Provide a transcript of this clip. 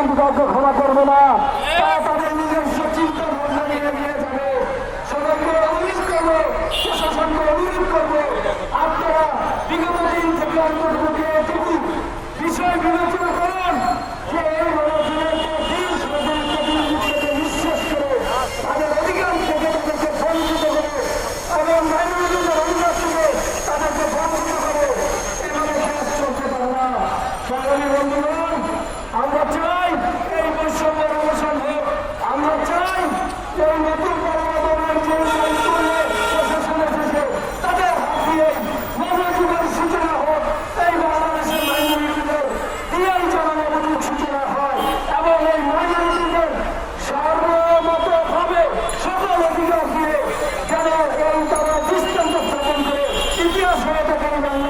কিন্তু কাউকে ক্ষমা করবে না। তাদের নিজস্ব চিন্তা ভাবনা নিয়ে যাবে। সবাইকে অনুরোধ করব অনুরোধ করব, আপনারা বিগত দিন থেকে অন্তর্ভুক্ত বিষয় বিবেচনা সমাজ